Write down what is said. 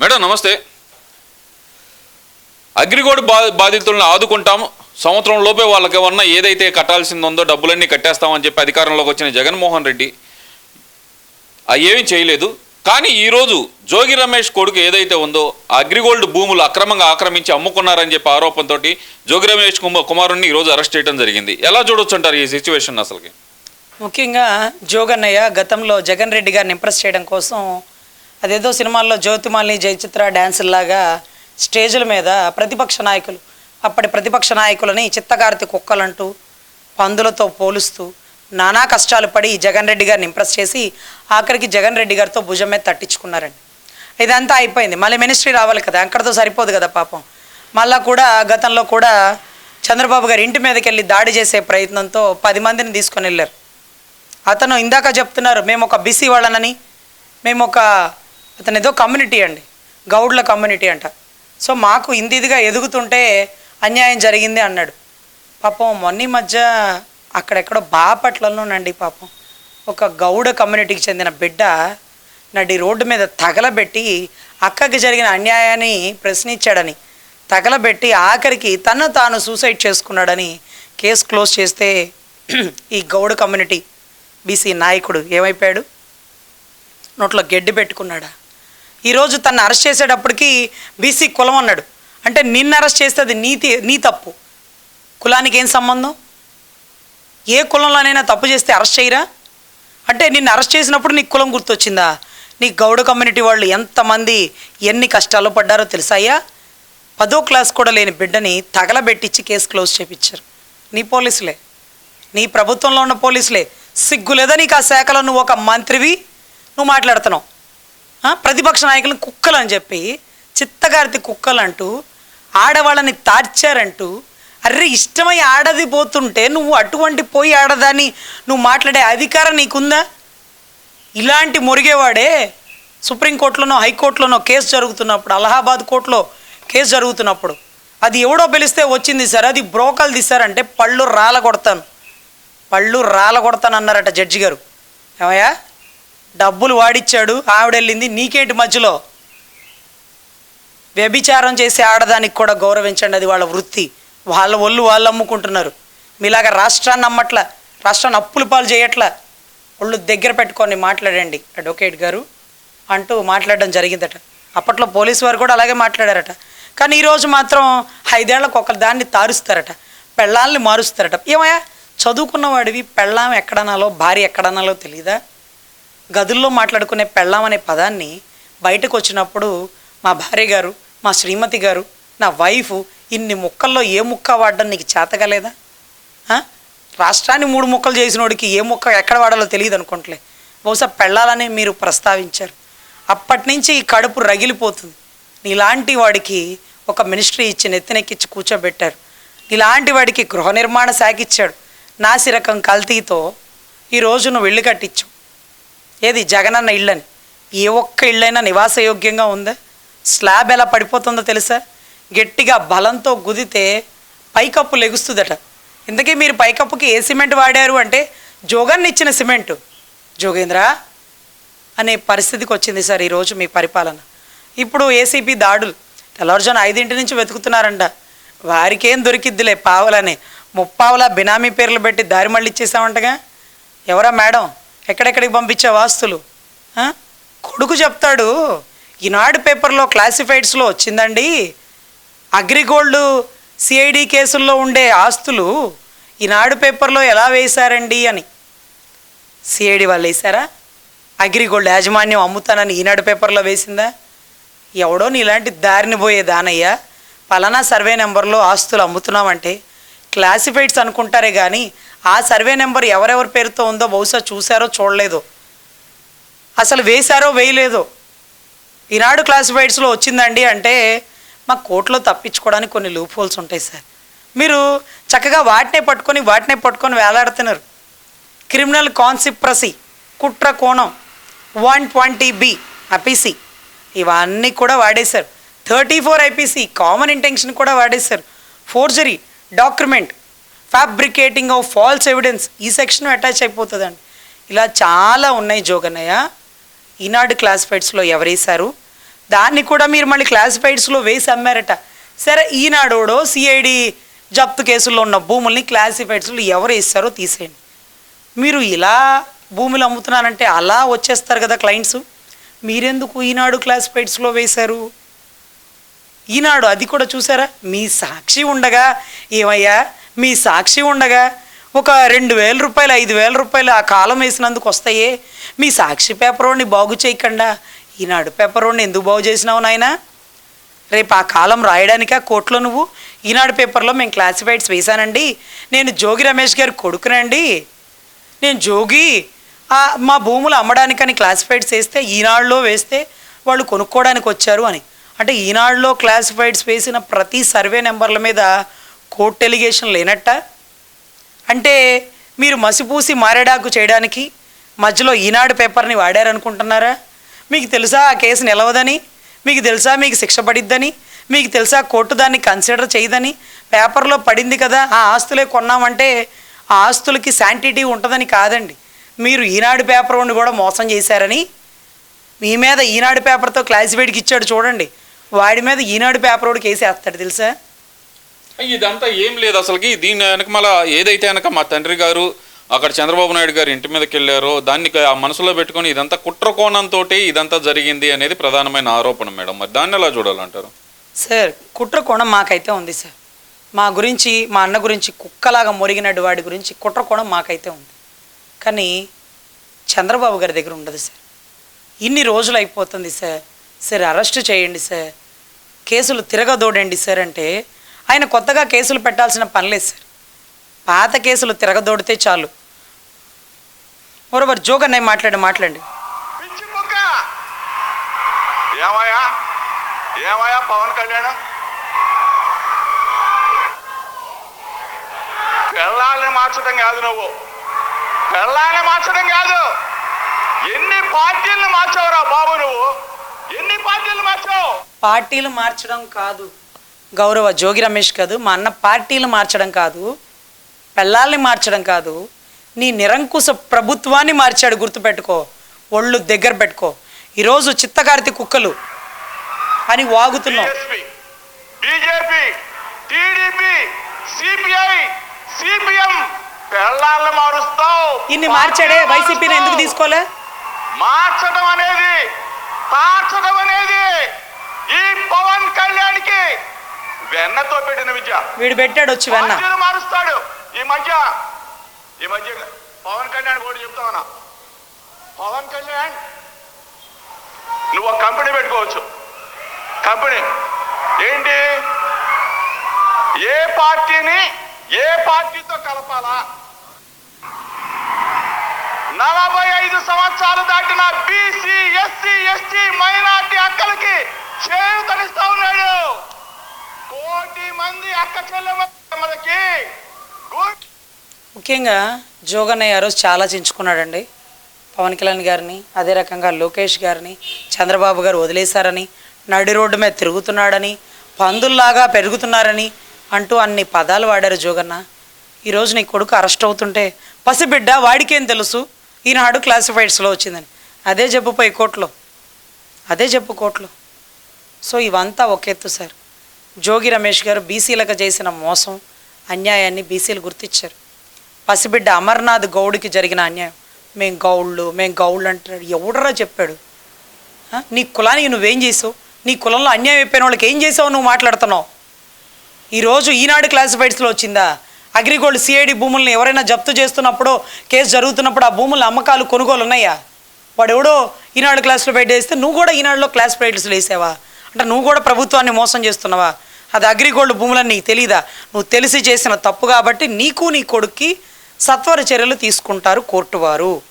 Madam నమస్తే. అగ్రిగోల్డ్ బా బాధితులను ఆదుకుంటాం సంవత్సరం లోపే వాళ్ళకి ఉన్న ఏదైతే కట్టాల్సింది ఉందో డబ్బులన్నీ కట్టేస్తామని చెప్పి అధికారంలోకి వచ్చిన జగన్మోహన్ రెడ్డి అవి ఏమీ చేయలేదు. కానీ ఈరోజు జోగి రమేష్ కొడుకు ఏదైతే ఉందో అగ్రిగోల్డ్ భూములు అక్రమంగా ఆక్రమించి అమ్ముకున్నారని చెప్పి ఆరోపణతో జోగి రమేష్ కుమ కుమారుణ్ణి ఈరోజు అరెస్ట్ చేయడం జరిగింది. ఎలా చూడొచ్చు అంటారు ఈ సిచ్యువేషన్ అసలుకి? ముఖ్యంగా జోగన్నయ్య గతంలో జగన్ రెడ్డి గారిని ఇంప్రెస్ చేయడం కోసం అదేదో సినిమాల్లో జ్యోతిమాలిని జయచిత్ర డ్యాన్సుల్లాగా స్టేజుల మీద ప్రతిపక్ష నాయకులు అప్పటి ప్రతిపక్ష నాయకులని చిత్తగారితి కుక్కలంటూ పందులతో పోలుస్తూ నానా కష్టాలు పడి జగన్ రెడ్డి గారిని ఇంప్రెస్ చేసి ఆఖరికి జగన్ రెడ్డి గారితో భుజం మీద తట్టించుకున్నారండి. ఇదంతా అయిపోయింది. మళ్ళీ మినిస్ట్రీ రావాలి కదా అక్కడితో సరిపోదు కదా పాపం. మళ్ళా కూడా గతంలో కూడా చంద్రబాబు గారి ఇంటి మీదకి వెళ్ళి దాడి చేసే ప్రయత్నంతో పది మందిని తీసుకొని వెళ్ళారు. అతను ఇందాక చెప్తున్నారు మేము ఒక బీసీ వాళ్ళనని మేము ఒక అతను ఏదో కమ్యూనిటీ అండి. గౌడ్ల కమ్యూనిటీ అంట. సో మాకు ఇందిదిగా ఎదుగుతుంటే అన్యాయం జరిగింది అన్నాడు. పాపం మొన్న మధ్య అక్కడెక్కడో బాపట్లలోనండి పాపం. ఒక గౌడ కమ్యూనిటీకి చెందిన బిడ్డ నడి రోడ్డు మీద తగలబెట్టి అక్కకి జరిగిన అన్యాయాన్ని ప్రశ్నించాడని తగలబెట్టి ఆఖరికి తను తాను సూసైడ్ చేసుకున్నాడని కేసు క్లోజ్ చేస్తే ఈ గౌడ కమ్యూనిటీ బీసీ నాయకుడు ఏమైపోయాడు? నోట్లో గడ్డి పెట్టుకున్నాడా? ఈరోజు తను అరెస్ట్ చేసేటప్పటికి బీసీ కులం అన్నాడు. అంటే నిన్ను అరెస్ట్ చేస్తే అది నీతి నీ తప్పు. కులానికి ఏం సంబంధం? ఏ కులంలోనైనా తప్పు చేస్తే అరెస్ట్ చేయరా? అంటే నిన్ను అరెస్ట్ చేసినప్పుడు నీకు కులం గుర్తొచ్చిందా? నీ గౌడ కమ్యూనిటీ వాళ్ళు ఎంతమంది ఎన్ని కష్టాలు పడ్డారో తెలుసాయ్యా పదో క్లాస్ కూడా లేని బిడ్డని తగలబెట్టించి కేసు క్లోజ్ చేపించారు. నీ పోలీసులే. నీ ప్రభుత్వంలో ఉన్న పోలీసులే. సిగ్గు లేదా నీకు ఆ శాఖలో నువ్వు ఒక మంత్రివి? నువ్వు మాట్లాడుతున్నావు. ప్రతిపక్ష నాయకులను కుక్కలు అని చెప్పి చిత్తగారితి కుక్కలు అంటూ ఆడవాళ్ళని తార్చారంటూ అర్రే ఇష్టమై ఆడది పోతుంటే నువ్వు అటువంటి పోయి ఆడదాన్ని నువ్వు మాట్లాడే అధికారం నీకుందా? ఇలాంటి మురిగేవాడే సుప్రీంకోర్టులోనో హైకోర్టులోనో కేసు జరుగుతున్నప్పుడు అలహాబాద్ కోర్టులో కేసు జరుగుతున్నప్పుడు అది ఎవడో పిలిస్తే వచ్చింది సార్ అది బ్రోకలు తీశారంటే పళ్ళు రాల కొడతాను పళ్ళు రాల కొడతాను అన్నారట జడ్జి గారు. ఏమయ్యా? డబ్బులు వాడిచ్చాడు ఆవిడ వెళ్ళింది నీకేంటి మధ్యలో? వ్యభిచారం చేసే ఆడదానికి కూడా గౌరవించండి అది వాళ్ళ వృత్తి. వాళ్ళ ఒళ్ళు వాళ్ళు అమ్ముకుంటున్నారు. మీలాగా రాష్ట్రాన్ని అమ్మట్ల రాష్ట్రాన్ని అప్పులు పాలు చేయట్లా. ఒళ్ళు దగ్గర పెట్టుకొని మాట్లాడండి అడ్వకేట్ గారు అంటూ మాట్లాడడం జరిగిందట. అప్పట్లో పోలీసు వారు కూడా అలాగే మాట్లాడారట. కానీ ఈరోజు మాత్రం ఐదేళ్ళకు ఒక దాన్ని తారుస్తారట. పెళ్ళాలని మారుస్తారట. ఏమయ్యా చదువుకున్నవాడివి పెళ్ళాం ఎక్కడనాలో భార్య ఎక్కడనాలో తెలీదా? గదుల్లో మాట్లాడుకునే పెళ్ళాం అనే పదాన్ని బయటకు వచ్చినప్పుడు మా భార్య గారు మా శ్రీమతి గారు నా వైఫ్ ఇన్ని ముక్కల్లో ఏ ముక్క వాడడం నీకు చేతగలేదా? రాష్ట్రాన్ని మూడు ముక్కలు చేసినోడికి ఏ ముక్క ఎక్కడ వాడాలో తెలియదు అనుకుంటలే బహుశా పెళ్ళాలని మీరు ప్రస్తావించారు. అప్పటి నుంచి ఈ కడుపు రగిలిపోతుంది. నీలాంటి వాడికి ఒక మినిస్ట్రీ ఇచ్చి నెత్తినెక్కిచ్చి కూర్చోబెట్టారు. నీలాంటి వాడికి గృహ నిర్మాణ శాఖ ఇచ్చాడు. నాసిరకం కల్తీతో ఈరోజు నువ్వు వెళ్ళి కట్టించావు. ఏది? జగనన్న ఇళ్ళని. ఏ ఒక్క ఇళ్ళైనా నివాసయోగ్యంగా ఉందా? స్లాబ్ ఎలా పడిపోతుందో తెలుసా? గట్టిగా బలంతో గుదితే పైకప్పు లెగుస్తుందట. ఇంతకీ మీరు పైకప్పుకి ఏ సిమెంట్ వాడారు అంటే జోగన్ ఇచ్చిన సిమెంట్. జోగేంద్ర అనే పరిస్థితికి వచ్చింది సార్ ఈరోజు మీ పరిపాలన. ఇప్పుడు ఏసీపీ దాడులు. తెల్లవారుజాను ఐదింటి నుంచి వెతుకుతున్నారంట. వారికేం దొరికిద్దిలే పావులని. ముప్పావుల బినామీ పేర్లు పెట్టి దారి మళ్ళీ ఇచ్చేసామంటగా ఎవరా మేడం? ఎక్కడెక్కడికి పంపించే వాస్తులు? కొడుకు చెప్తాడు ఈనాడు పేపర్లో క్లాసిఫైడ్స్లో వచ్చిందండి. అగ్రిగోల్డ్ సిఐడి కేసుల్లో ఉండే ఆస్తులు ఈనాడు పేపర్లో ఎలా వేశారండి అని. సిఐడి వాళ్ళు వేశారా? అగ్రిగోల్డ్ యాజమాన్యం అమ్ముతానని ఈనాడు పేపర్లో వేసిందా? ఎవడో నీలాంటి దారిని పోయే దానయ్యా పలానా సర్వే నెంబర్లో ఆస్తులు అమ్ముతున్నామంటే క్లాసిఫైడ్స్ అనుకుంటారే కానీ ఆ సర్వే నెంబర్ ఎవరెవరి పేరుతో ఉందో బహుశా చూశారో చూడలేదు. అసలు వేశారో వేయలేదో. ఈనాడు క్లాసిఫైడ్స్లో వచ్చిందండి అంటే మా కోర్టులో తప్పించుకోవడానికి కొన్ని లూప్ హోల్స్ ఉంటాయి సార్. మీరు చక్కగా వాటినే పట్టుకొని వాటినే పట్టుకొని వేలాడుతున్నారు. క్రిమినల్ కాన్సిప్రసీ కుట్ర కోణం వన్ ట్వంటీ బి ఐపీసీ ఇవన్నీ కూడా వాడేశారు. Thirty four IPC common intention కూడా వాడేశారు. Forgery document fabricating of false evidence ఈ సెక్షన్ అటాచ్ అయిపోతుందండి. ఇలా చాలా ఉన్నాయి జోగన్నయ్య. ఈనాడు క్లాసిఫైడ్స్లో ఎవరేశారు? దాన్ని కూడా మీరు మళ్ళీ క్లాసిఫైడ్స్లో వేసి అమ్మారట. సరే ఈనాడోడో సిఐడి జప్తు కేసుల్లో ఉన్న భూముల్ని క్లాసిఫైడ్స్లో ఎవరు ఇస్తారో తీసేయండి. మీరు ఇలా భూములు అమ్ముతున్నానంటే అలా వచ్చేస్తారు కదా క్లయింట్స్ మీరెందుకు ఈనాడు క్లాసిఫైడ్స్లో వేశారు? ఈనాడు అది కూడా చూసారా? మీ సాక్షి ఉండగా ఏమయ్యా? మీ సాక్షి ఉండగా ఒక రెండు వేల రూపాయలు ఐదు వేల రూపాయలు ఆ కాలం వేసినందుకు వస్తాయే. మీ సాక్షి పేపర్ బాగు చేయకుండా ఈనాడు పేపర్ ఎందుకు బాగు చేసినావు నాయనా? రేపు ఆ కాలం రాయడానికా కోర్టులో నువ్వు? ఈనాడు పేపర్లో మేము క్లాసిఫైడ్స్ వేశానండి. నేను జోగి రమేష్ గారి కొడుకునండి. నేను జోగి మా భూములు అమ్మడానికని క్లాసిఫైడ్స్ వేస్తే ఈనాడులో వేస్తే వాళ్ళు కొనుక్కోవడానికి వచ్చారు అని. అంటే ఈనాడులో క్లాసిఫైడ్స్ వేసిన ప్రతి సర్వే నెంబర్ల మీద కోర్టు ఎలిగేషన్ లేనట్ట? అంటే మీరు మసిపూసి మారేడాకు చేయడానికి మధ్యలో ఈనాడు పేపర్ని వాడారనుకుంటున్నారా? మీకు తెలుసా ఆ కేసు నిలవదని? మీకు తెలుసా మీకు శిక్ష పడిద్దని? మీకు తెలుసా కోర్టు దాన్ని కన్సిడర్ చేయదని? పేపర్లో పడింది కదా ఆ ఆస్తులే కొన్నామంటే ఆ ఆస్తులకి శాంటిటీ ఉంటుందని కాదండి. మీరు ఈనాడు పేపర్ ఉండి కూడా మోసం చేశారని? మీ మీద ఈనాడు పేపర్తో క్లాసిఫైడ్కి ఇచ్చాడు చూడండి. వాడి మీద ఈనాడు పేపర్ వాడికి కేసేస్తాడు తెలుసా? ఇదంతా ఏం లేదు అసలుకి. దీని వెనక మళ్ళీ ఏదైతే వెనక మా తండ్రి గారు అక్కడ చంద్రబాబు నాయుడు గారు ఇంటి మీదకి వెళ్ళారో దాన్ని ఆ మనసులో పెట్టుకొని ఇదంతా కుట్ర కోణంతో ఇదంతా జరిగింది అనేది ప్రధానమైన ఆరోపణ మేడం. మరి దాన్ని ఎలా చూడాలంటారు? సార్ కుట్ర కోణం మాకైతే ఉంది సార్. మా గురించి మా అన్న గురించి కుక్కలాగా మొరిగినట్టు వాడి గురించి కుట్ర కోణం మాకైతే ఉంది. కానీ చంద్రబాబు గారి దగ్గర ఉండదు సార్. ఇన్ని రోజులు అయిపోతుంది సార్. సార్ అరెస్ట్ చేయండి సార్. కేసులు తిరగదోడండి సార్ అంటే ఆయన కొత్తగా కేసులు పెట్టాల్సిన పని లేదు సార్. పాత కేసులు తిరగదోడితే చాలు. మరోవర్ జోగన్నయ్య మాట్లాడి మాట్లాడండి ఏమయ్యా? ఏమయ్యా పవన్ కళ్యాణ్? పెళ్ళాలని మార్చడం కాదు నువ్వు. పెళ్ళాలని మార్చడం కాదు. ఎన్ని పార్టీలను మార్చావురా బాబు నువ్వు? ఎన్ని పార్టీలు మార్చావు? పార్టీలు మార్చడం కాదు. గౌరవ జోగి రమేష్ కాదు మా అన్న పార్టీలు మార్చడం కాదు పెళ్ళాల్ని మార్చడం కాదు నీ నిరంకుశ ప్రభుత్వాన్ని మార్చాడు గుర్తుపెట్టుకో ఒళ్ళు దగ్గర పెట్టుకో. ఈరోజు చిత్తకార్తి కుక్కలు అని వాగుతున్నావు BSP BJP TDP CPI CPM పెళ్ళాలను మారుస్తావు. ఇన్ని మార్చాడే వైసీపీని ఎందుకు తీసుకోలే? మార్చడం అనేది మార్చడం అనేది ఈ పవన్ కళ్యాణ్కి వెన్నతో పెట్టిన విద్య. వీడు పెట్టాడు వచ్చి వెన్న. మారుస్తాడు. ఈ మధ్య ఈ మధ్య పవన్ కళ్యాణ్ కూడా చెప్తామన్నా పవన్ కళ్యాణ్ నువ్వు ఒక కంపెనీ పెట్టుకోవచ్చు. కంపెనీ. ఏంటి? ఏ పార్టీని ఏ పార్టీతో కలపాలా? నలభై ఐదు సంవత్సరాలు దాటిన బీసీ ఎస్సీ ఎస్టీ మైనార్టీ అక్కలకి మంది ముఖ్యంగా జోగన్నయ్య రోజు చాలా చించుకున్నాడండి. పవన్ కళ్యాణ్ గారిని అదే రకంగా లోకేష్ గారిని చంద్రబాబు గారు వదిలేశారని నడి రోడ్డు మీద తిరుగుతున్నాడని పందుల్లాగా పెరుగుతున్నారని అంటూ అన్ని పదాలు వాడారు జోగన్న. ఈరోజు నీ కొడుకు అరెస్ట్ అవుతుంటే పసిబిడ్డ వాడికేం తెలుసు? ఈనాడు క్లాసిఫైడ్స్లో వచ్చిందని. అదే చెప్పుపోయి కోర్టులో. అదే చెప్పు కోర్టులో. సో ఇవంతా ఒక ఎత్తు సార్. జోగి రమేష్ గారు బీసీలకు చేసిన మోసం అన్యాయాన్ని బీసీలు గుర్తించారు. పసిబిడ్డ అమర్నాథ్ గౌడ్కి జరిగిన అన్యాయం. మేం గౌళ్ళు మేం గౌళ్ళు అంటున్నాడు. ఎవడరా చెప్పాడు? నీ కులానికి నువ్వేం చేసావు? నీ కులంలో అన్యాయం అయిపోయిన వాళ్ళకి ఏం చేసావు? నువ్వు మాట్లాడుతున్నావు. ఈరోజు ఈనాడు క్లాసిఫైడ్స్లో వచ్చిందా? అగ్రిగోల్డ్ సిఐడి భూముల్ని ఎవరైనా జప్తు చేస్తున్నప్పుడు కేసు జరుగుతున్నప్పుడు ఆ భూముల అమ్మకాలు కొనుగోలు ఉన్నాయా? వాడు ఎవడో ఈనాడు క్లాసులో పెట్టేస్తే నువ్వు కూడా ఈనాడులో క్లాస్ క్లాసిఫైడ్స్లో వేసావా? అంటే నువ్వు కూడా ప్రభుత్వాన్ని మోసం చేస్తున్నావా? అది అగ్రిగోల్డ్ భూములని నీకు తెలీదా? నువ్వు తెలిసి చేసిన తప్పు కాబట్టి నీకు నీ కొడుక్కి సత్వర చర్యలు తీసుకుంటారు కోర్టు వారు.